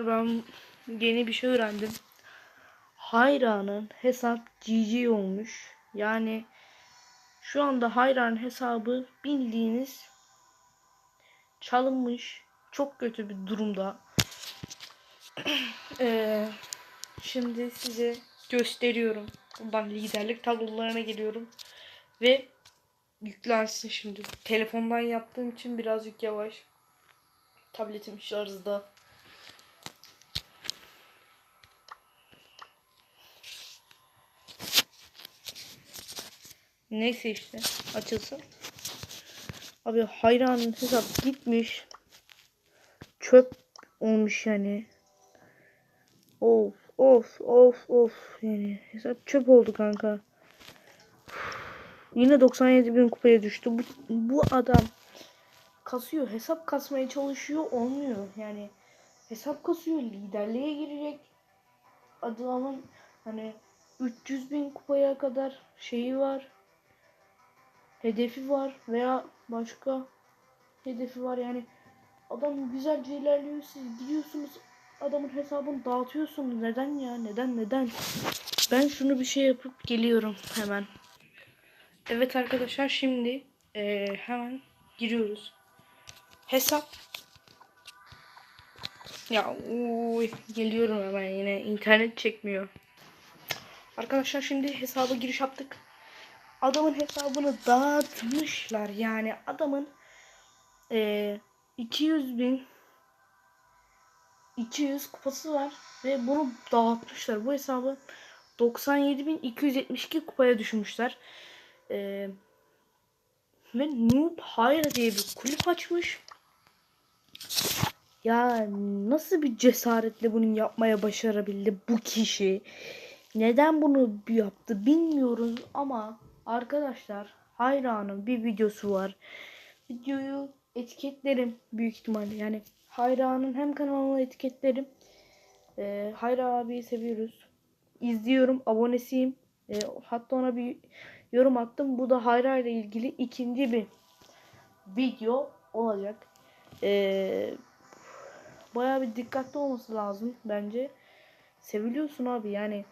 Ben yeni bir şey öğrendim. Hayran'ın hesap GG olmuş. Yani şu anda Hayran hesabı bildiğiniz çalınmış. Çok kötü bir durumda. Eee, şimdi size gösteriyorum. Buradan liderlik tablolarına geliyorum. Ve yüklensin şimdi. Telefondan yaptığım için birazcık yavaş. Tabletim şarjda. Neyse işte açılsın. Abi hayranın hesap gitmiş. Çöp olmuş yani. Of of of of yani hesap çöp oldu kanka. Yine 97 bin kupaya düştü. Bu, bu adam kasıyor. Hesap kasmaya çalışıyor. Olmuyor. Yani hesap kasıyor. Liderliğe girecek. Adamın hani 300 bin kupaya kadar şeyi var. Hedefi var veya başka hedefi var. Yani adam güzelce ilerliyor siz gidiyorsunuz adamın hesabını dağıtıyorsunuz. Neden ya? Neden neden? Ben şunu bir şey yapıp geliyorum hemen. Evet arkadaşlar şimdi eee, hemen giriyoruz. Hesap. Ya uy, geliyorum hemen yine. İnternet çekmiyor. Arkadaşlar şimdi hesaba giriş yaptık adamın hesabını dağıtmışlar yani adamın eee 200 bin 200 kupası var ve bunu dağıtmışlar. Bu hesabı 97.272 kupaya düşürmüşler. Ee, ve Noob Hayra diye bir kulüp açmış. Ya nasıl bir cesaretle bunu yapmaya başarabildi bu kişi? Neden bunu yaptı bilmiyoruz ama arkadaşlar Hayra'nın bir videosu var. Videoyu etiketlerim büyük ihtimalle. Yani Hayra'nın hem kanalına etiketlerim. Ee, Hayra abiyi seviyoruz. İzliyorum, abonesiyim. Ee, hatta ona bir yorum attım. Bu da Hayra ile ilgili ikinci bir video olacak. Ee, bayağı bir dikkatli olması lazım bence. Seviliyorsun abi yani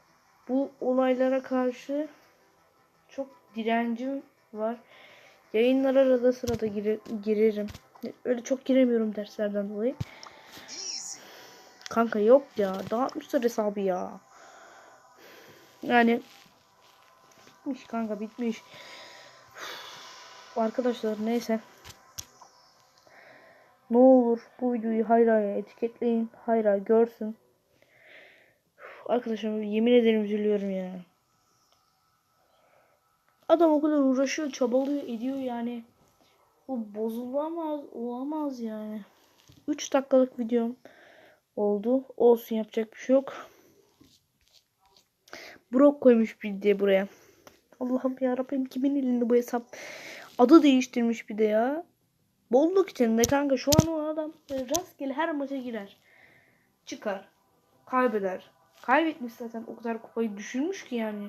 bu olaylara karşı çok direncim var. Yayınlara arada sırada gire, girerim. Öyle çok giremiyorum derslerden dolayı. Kanka yok ya. Dağıtmışlar hesabı ya. Yani bitmiş kanka bitmiş. Arkadaşlar neyse. Ne olur bu videoyu Hayra'ya etiketleyin. Hayra görsün. Arkadaşlar yemin ederim üzülüyorum ya. Adam o kadar uğraşıyor, çabalıyor, ediyor yani. Bu bozulamaz, olamaz yani. 3 dakikalık videom oldu. Olsun yapacak bir şey yok. Brok koymuş bir diye buraya. Allah'ım ya Rabbim kimin elinde bu hesap? Adı değiştirmiş bir de ya. Bolluk içinde kanka şu an o adam rastgele her maça girer. Çıkar. Kaybeder. Kaybetmiş zaten o kadar kupayı düşürmüş ki yani.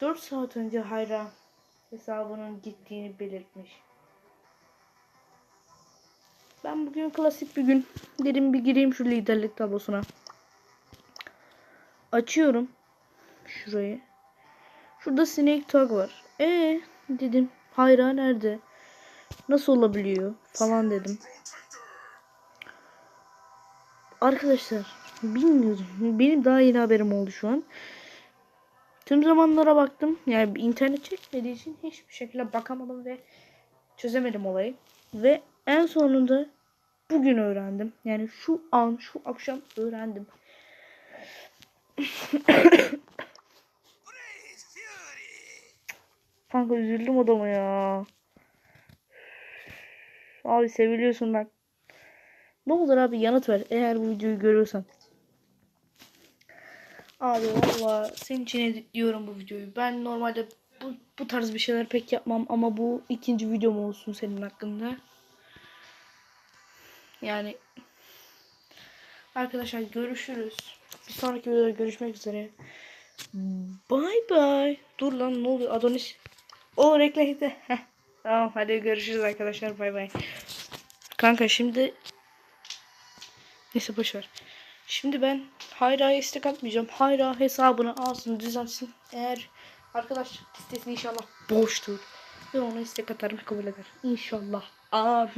4 saat önce Hayra hesabının gittiğini belirtmiş. Ben bugün klasik bir gün. Dedim bir gireyim şu liderlik tablosuna. Açıyorum. Şurayı. Şurada Snake Tag var. E dedim. Hayra nerede? Nasıl olabiliyor? Falan dedim. Arkadaşlar bilmiyordum. Benim daha yeni haberim oldu şu an. Tüm zamanlara baktım. Yani internet çekmediği için hiçbir şekilde bakamadım ve çözemedim olayı. Ve en sonunda bugün öğrendim. Yani şu an, şu akşam öğrendim. Kanka üzüldüm adama ya. Abi seviliyorsun bak. Ne olur abi yanıt ver eğer bu videoyu görüyorsan. Abi valla senin için editliyorum bu videoyu. Ben normalde bu, bu tarz bir şeyler pek yapmam ama bu ikinci videom olsun senin hakkında. Yani arkadaşlar görüşürüz. Bir sonraki videoda görüşmek üzere. Bye bye. Dur lan ne oluyor Adonis. O reklamda. tamam hadi görüşürüz arkadaşlar. Bay bay. Kanka şimdi Neyse boşver. Şimdi ben Hayra'ya istek atmayacağım. Hayra hesabını alsın düzelsin. Eğer arkadaş listesi inşallah boştur. Ben ona istek atarım kabul eder. İnşallah. Amin.